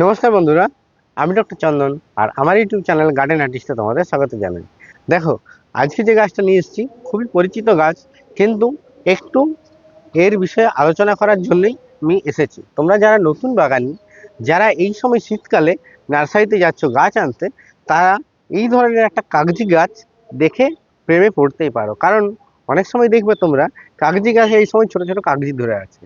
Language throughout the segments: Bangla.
নমস্কার বন্ধুরা, আমি ডক্টর চন্দন আর আমার ইউটিউব চ্যানেল গার্ডেন আর্টিস্টে তোমাদের স্বাগত জানাই। দেখো, আজকে যে গাছটা নিয়ে এসেছি, খুবই পরিচিত গাছ, কিন্তু একটু এর বিষয়ে আলোচনা করার জন্যই আমি এসেছি। তোমরা যারা নতুন বাগানি, যারা এই সময় শীতকালে নার্সারিতে যাচ্ছ গাছ আনতে, তারা এই ধরনের একটা কাগজি গাছ দেখে প্রেমে পড়তেই পারো। কারণ অনেক সময় দেখবে তোমরা, কাগজি গাছে এই সময় ছোট ছোট কাগজি ধরে আছে।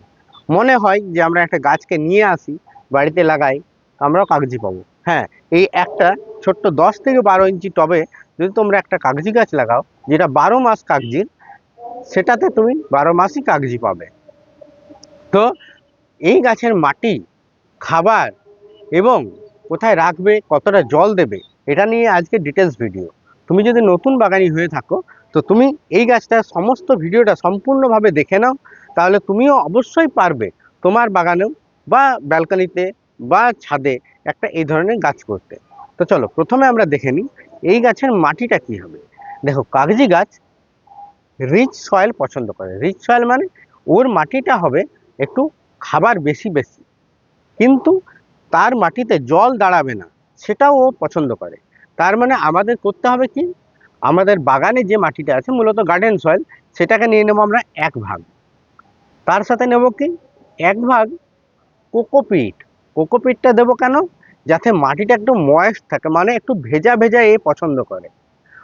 মনে হয় যে আমরা একটা গাছকে নিয়ে আসি বাড়িতে লাগাই, আমরাও কাগজি পাবো। হ্যাঁ এই একটা ছোট্ট দশ থেকে বারো ইঞ্চি টবে যদি তোমরা একটা কাগজি গাছ লাগাও, যেটা বারো মাস কাগজির, সেটাতে তুমি বারো মাসই কাগজি পাবে। তো এই গাছের মাটি, খাবার এবং কোথায় রাখবে, কতটা জল দেবে, এটা নিয়ে আজকে ডিটেলস ভিডিও তুমি যদি নতুন বাগানি হয়ে থাকো, তো তুমি এই গাছটার সমস্ত ভিডিওটা সম্পূর্ণভাবে দেখে নাও, তাহলে তুমিও অবশ্যই পারবে তোমার বাগানেও বা ব্যালকনিতে বা ছাদে একটা এই ধরনের গাছ করতে। তো চলো, প্রথমে আমরা দেখে নিই, এই গাছের মাটিটা কি হবে? দেখো, কাগজি গাছ রিচ সয়েল পছন্দ করে। রিচ সয়েল মানে ওর মাটিটা হবে একটু খাবার বেশি বেশি। কিন্তু তার মাটিতে জল দাঁড়াবে না, সেটাও ও পছন্দ করে। তার মানে আমাদের করতে হবে কি? আমাদের বাগানে যে মাটিটা আছে, মূলত গার্ডেন সয়েল সেটাকে নিয়ে নেব আমরা এক ভাগ। তার সাথে নেব কি? এক ভাগ কোকোপিট। কোকোপিটটা দেবো কেন? যাতে মাটিটা একটু ময়েস্ট থাকে মানে একটু ভেজা ভেজা এ পছন্দ করে।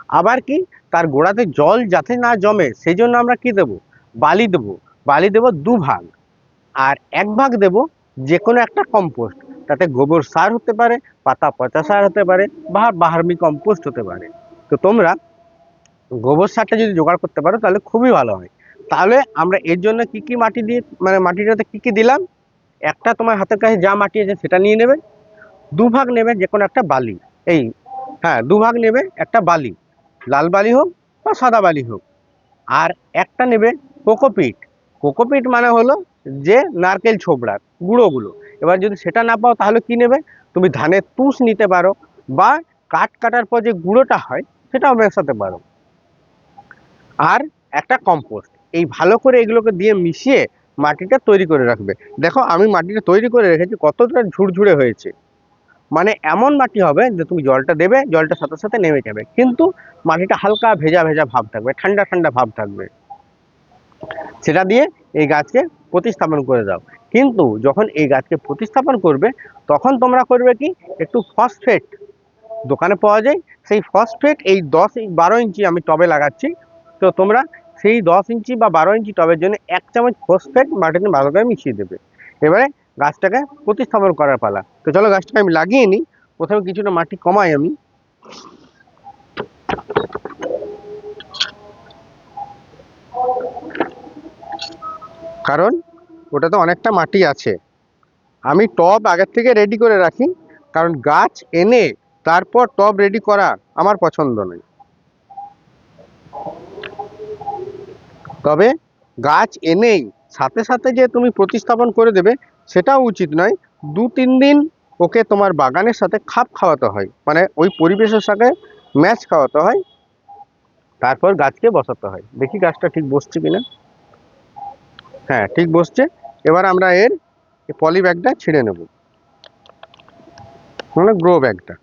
আবার কি? তার গোড়াতে জল যাতে না জমে, সেই জন্য আমরা কি দেব? বালি দেবো। বালি দেবো দু ভাগ। আর এক ভাগ দেব যে কোনো একটা কম্পোস্ট তাতে গোবর সার হতে পারে, পাতা পচা সার হতে পারে, বা বাহার্মি কম্পোস্ট হতে পারে। তো তোমরা গোবর সারটা যদি জোগাড় করতে পারো, তাহলে খুবই ভালো হয়। তাহলে আমরা এর জন্য কি কি মাটি দিয়ে মানে মাটিটাতে কি কি দিলাম? একটা তোমার হাতের কাছে যা মাটি আছে সেটা নিয়ে নেবে, দু ভাগ নেবে যে কোনো একটা বালি। এই হ্যাঁ দু ভাগ নেবে একটা বালি। লাল বালি হোক বা সাদা বালি হোক। আর একটা নেবে কোকোপিট। কোকোপিট মানে হলো যে নারকেল ছোবড়ার গুঁড়োগুলো। এবার যদি সেটা না পাও তাহলে কি নেবে? তুমি ধানের তুষ নিতে পারো বা কাঠ কাটার পর যে গুঁড়োটা হয় সেটাও মেশাতে পারো। আর একটা কম্পোস্ট। এই ভালো করে এগুলোকে দিয়ে মিশিয়ে মাটিটা তৈরি করে রাখবে। দেখো, আমি মাটিটা তৈরি করে রেখেছি, কতটা ঝুরঝুরে হয়েছে। মানে এমন মাটি হবে যে তুমি জলটা দেবে, জলটা সাথে সাথে নেমে যাবে। কিন্তু মাটিটা হালকা ভেজা ভেজা ভাব থাকবে, ঠান্ডা ঠান্ডা ভাব থাকবে। সেটা দিয়ে এই গাছকে প্রতিস্থাপন করে দাও। কিন্তু যখন এই গাছকে প্রতিস্থাপন করবে, তখন তোমরা করবে কি? একটু ফসফেট দোকানে পাওয়া যায়। সেই ফসফেট এই দশ, বারো ইঞ্চি আমি টবে লাগাচ্ছি। তো তোমরা সেই দশ ইঞ্চি বা বারো ইঞ্চি টবের জন্য এক চামচ ফসফেট মাটিতে ভালো করে মিশিয়ে দেবে। এবারে গাছটাকে প্রতিস্থাপন করার পালা। তো চলো গাছটাকে আমি লাগিয়ে নিই। প্রথমে কিছুটা মাটি কমাই আমি। কারণ ওটাতে অনেকটা মাটি আছে। আমি টব আগের থেকে রেডি করে রাখি। কারণ গাছ এনে তারপর টব রেডি করা আমার পছন্দ নয়। তবে গাছ এনেই সাথে সাথে যে তুমি প্রতিস্থাপন করে দেবে, সেটাও উচিত নয়। দু, তিন দিন ওকে তোমার বাগানের সাথে খাপ খাওয়াতে হয়। মানে ওই পরিবেশের সাথে ম্যাচ খাওয়াতে হয়। তারপর গাছকে বসাতে হয়। দেখি গাছটা ঠিক বসছে কিনা। হ্যাঁ ঠিক বসছে। এবার আমরা এর পলি ব্যাগটা ছিঁড়ে নেব। মানে গ্রো ব্যাগটা।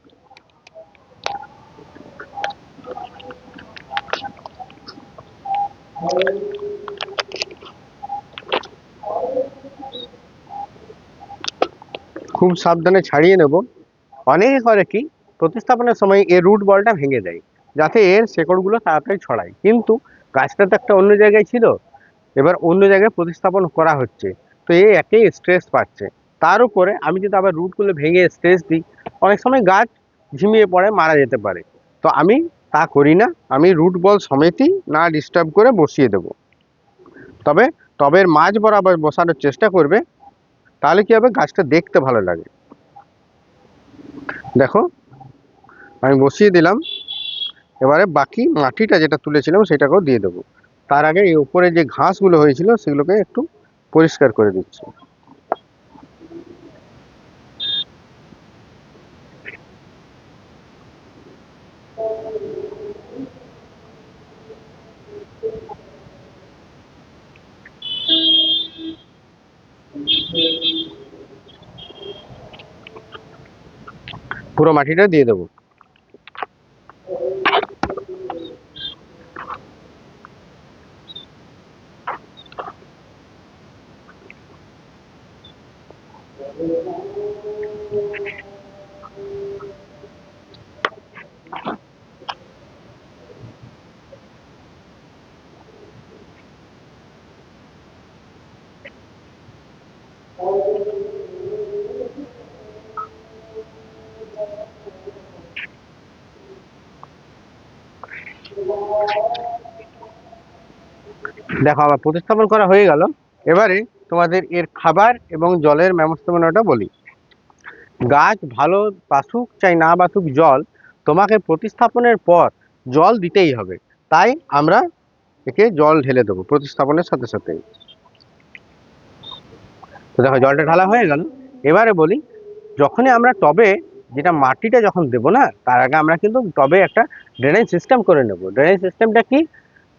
খুব সাবধানে ছাড়িয়ে নেব। অনেকে করে কি, প্রতিস্থাপনের সময় এর রুট বলটা ভেঙে দেয়, যাতে এর শেকড়গুলো তাড়াতাড়ি ছড়ায়। কিন্তু গাছটা তো একটা অন্য জায়গায় ছিল, এবার অন্য জায়গায় প্রতিস্থাপন করা হচ্ছে। তো এ একেই স্ট্রেস পাচ্ছে। তার উপরে আমি যদি আবার রুটগুলো ভেঙে স্ট্রেস দিই, অনেক সময় গাছ ঝিমিয়ে পড়ে, মারা যেতে পারে। তো আমি তা করি না। আমি রুট বল সমেতই না ডিস্টার্ব করে বসিয়ে দেব। তবে টবের মাঝ বরাবর বসানোর চেষ্টা করবে, তাহলে কি হবে? গাছটা দেখতে ভালো লাগে। দেখো, আমি বসিয়ে দিলাম। এবারে বাকি মাটিটা যেটা তুলেছিলাম সেটাকেও দিয়ে দেবো। তার আগে এই উপরে যে ঘাসগুলো হয়েছিল, সেগুলোকে একটু পরিষ্কার করে দিচ্ছি। পুরো মাটিটা দিয়ে দেবো। দেখো, আবার প্রতিস্থাপন করা হয়ে গেল। এবারে তোমাদের এর খাবার এবং জলের ব্যবস্থাপনাটা বলি। গাছ ভালো বাসুক চাই না বাসুক জল, তোমাকে প্রতিস্থাপনের পর জল দিতেই হবে। তাই আমরা একে জল ঢেলে দেবো প্রতিস্থাপনের সাথে সাথে তো দেখো, জলটা ঢালা হয়ে গেল। এবারে বলি, যখনই আমরা টবে যেটা মাটিটা যখন দেবো না, তার আগে আমরা কিন্তু টবে একটা ড্রেনেজ সিস্টেম করে নেব। ড্রেনেজ সিস্টেমটা কি?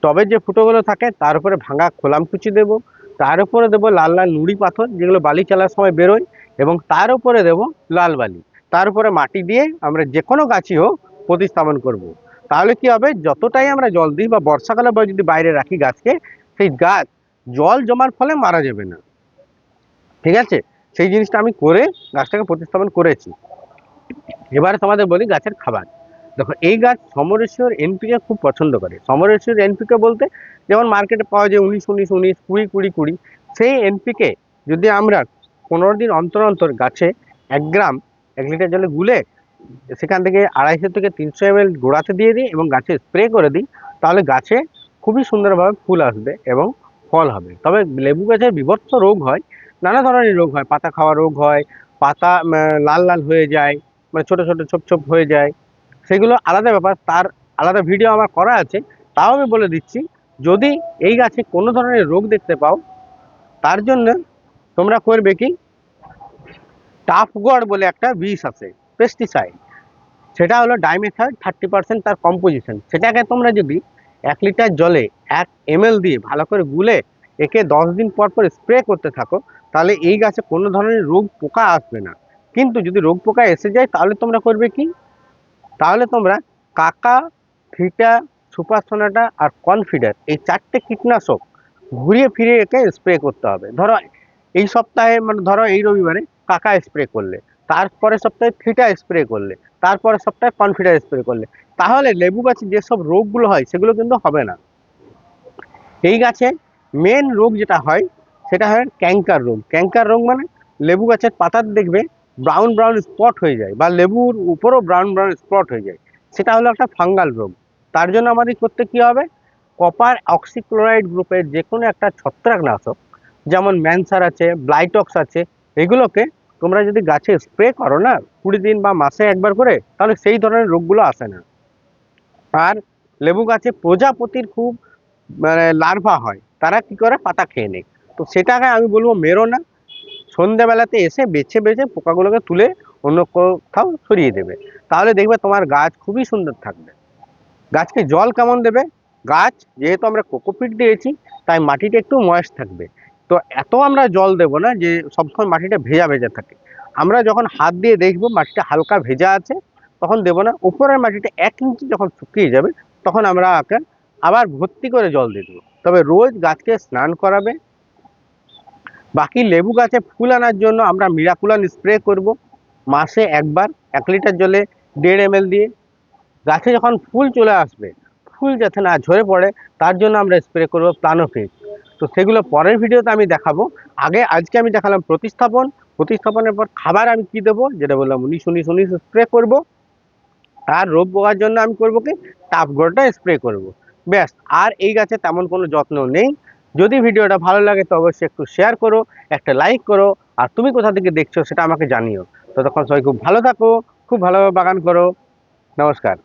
টবের যে ফুটোগুলো থাকে, তার উপরে ভাঙা খোলামকুচি দেবো, তার উপরে দেবো লাল লাল নুড়ি পাথর, যেগুলো বালি চালার সময় বেরোয়, এবং তার উপরে দেবো লাল বালি। তার উপরে মাটি দিয়ে আমরা যে কোনো গাছই হোক প্রতিস্থাপন করব। তাহলে কি হবে? যতটাই আমরা জল দিই বা বর্ষাকালে বা যদি বাইরে রাখি গাছকে, সেই গাছ জল জমার ফলে মারা যাবে না। ঠিক আছে? সেই জিনিসটা আমি করে গাছটাকে প্রতিস্থাপন করেছি। এবারে তোমাদের বলি গাছের খাবার। দেখো, এই গাছ সমরেশ্বর এনপিকে খুব পছন্দ করে। সমরেশ্বর এনপিকে বলতে যেমন মার্কেটে পাওয়া যায় উনিশ উনিশ উনিশ, কুড়ি কুড়ি কুড়ি, সেই এনপিকে যদি আমরা পনেরো দিন অন্তর অন্তর গাছে এক গ্রাম, এক লিটার জলে গুলে সেখান থেকে আড়াইশো থেকে তিনশো এম এল গোড়াতে দিয়ে দিই এবং গাছে স্প্রে করে দিই, তাহলে গাছে খুবই সুন্দরভাবে ফুল আসবে এবং ফল হবে। তবে লেবু গাছের বিভৎস রোগ হয়, নানা ধরনের রোগ হয়, পাতা খাওয়া রোগ হয়, পাতা লাল লাল হয়ে যায় মানে ছোট ছোট, ছোপ ছোপ হয়ে যায় সেগুলো আলাদা ব্যাপার, তার আলাদা ভিডিও আমার করা আছে, তাও আমি বলে দিচ্ছি, যদি এই গাছে কোনো ধরনের রোগ দেখতে পাও, তার জন্য তোমরা করবে কি? টাফগড় বলে একটা বিষ আছে পেস্টিসাইড সেটা হলো ডাইমেথাইড থার্টি পার্সেন্ট তার কম্পোজিশন সেটাকে তোমরা যদি এক লিটার জলে এক এমএল দিয়ে ভালো করে গুলে একে দশ দিন পর পর স্প্রে করতে থাকো, তাহলে এই গাছে কোনো ধরনের রোগ পোকা আসবে না। কিন্তু যদি রোগ পোকা এসে যায়, তাহলে তোমরা করবে কি? তাহলে তোমরা কাকা ফিটা সুপার সোনাটা আর কনফিডার এই চারটে কীটনাশক ঘুরিয়ে ফিরে একে স্প্রে করতে হবে। ধরো এই সপ্তাহে মানে ধরো এই রবিবারে কাকা স্প্রে করলে তারপরে সপ্তাহে ফিটা স্প্রে করলে তারপরে সপ্তাহে কনফিডার স্প্রে করলে, তাহলে লেবু গাছে যেসব রোগগুলো হয় সেগুলো কিন্তু হবে না। এই গাছে মেন রোগ যেটা হয়, সেটা হয় ক্যাঙ্কার রোগ। ক্যাঙ্কার রোগ মানে লেবু গাছের পাতার দেখবে ব্রাউন ব্রাউন স্পট হয়ে যায় বা লেবুর উপরও ব্রাউন ব্রাউন স্পট হয়ে যায়। সেটা হলো একটা ফাঙ্গাল রোগ। তার জন্য আমাদের করতে কি হবে? কপার অক্সিক্লোরাইড গ্রুপের যে কোনো একটা ছত্রাকনাশক, যেমন ম্যানসার আছে ব্লাইটক্স আছে, এগুলোকে তোমরা যদি গাছে স্প্রে করো না, কুড়ি দিন বা মাসে একবার করে, তাহলে সেই ধরনের রোগগুলো আসে না। আর লেবু গাছে প্রজাপতির খুব মানে লার্ভা হয়, তারা কি করে? পাতা খেয়ে নেয়। তো সেটাকে আমি বলব মেরো না সন্ধ্যেবেলাতে এসে বেছে বেছে পোকাগুলোকে তুলে অন্য কোথাও সরিয়ে দেবে। তাহলে দেখবে তোমার গাছ খুবই সুন্দর থাকবে। গাছকে জল কেমন দেবে? গাছ যেহেতু আমরা কোকোপিট দিয়েছি, তাই মাটিটা একটু ময়েস্ট থাকবে। তো এত আমরা জল দেবো না যে সবসময় মাটিটা ভেজা ভেজা থাকে। আমরা যখন হাত দিয়ে দেখব মাটিটা হালকা ভেজা আছে, তখন দেবো না, উপরের মাটিটা এক ইঞ্চি যখন শুকিয়ে যাবে, তখন আমরা আবার ভর্তি করে জল দিয়ে দেবো। তবে রোজ গাছকে স্নান করাবে বাকি লেবু গাছে ফুল আনার জন্য আমরা মিরাকুলান স্প্রে করব। মাসে একবার এক লিটার জলে দেড় এম দিয়ে। গাছে যখন ফুল চলে আসবে, ফুল যাতে না ঝরে পড়ে, তার জন্য আমরা স্প্রে করব প্লানোফিক তো সেগুলো পরের ভিডিওতে আমি দেখাবো। আগে আজকে আমি দেখালাম প্রতিস্থাপন। প্রতিস্থাপনের পর খাবার আমি কি দেবো, যেটা বললাম উনিশ উনিশ উনিশ স্প্রে করব। আর রোগ পোকার জন্য আমি করব কি? টাপগড়টা স্প্রে করব। ব্যাস, আর এই গাছে তেমন কোনো যত্ন নেই। যদি ভিডিওটা ভালো লাগে তো অবশ্যই একটু শেয়ার করো, একটা লাইক করো, আর তুমি কোথা থেকে দেখছ সেটা আমাকে জানিও। ততক্ষণ সবাই খুব ভালো থাকো, খুব ভালোভাবে বাগান করো। নমস্কার।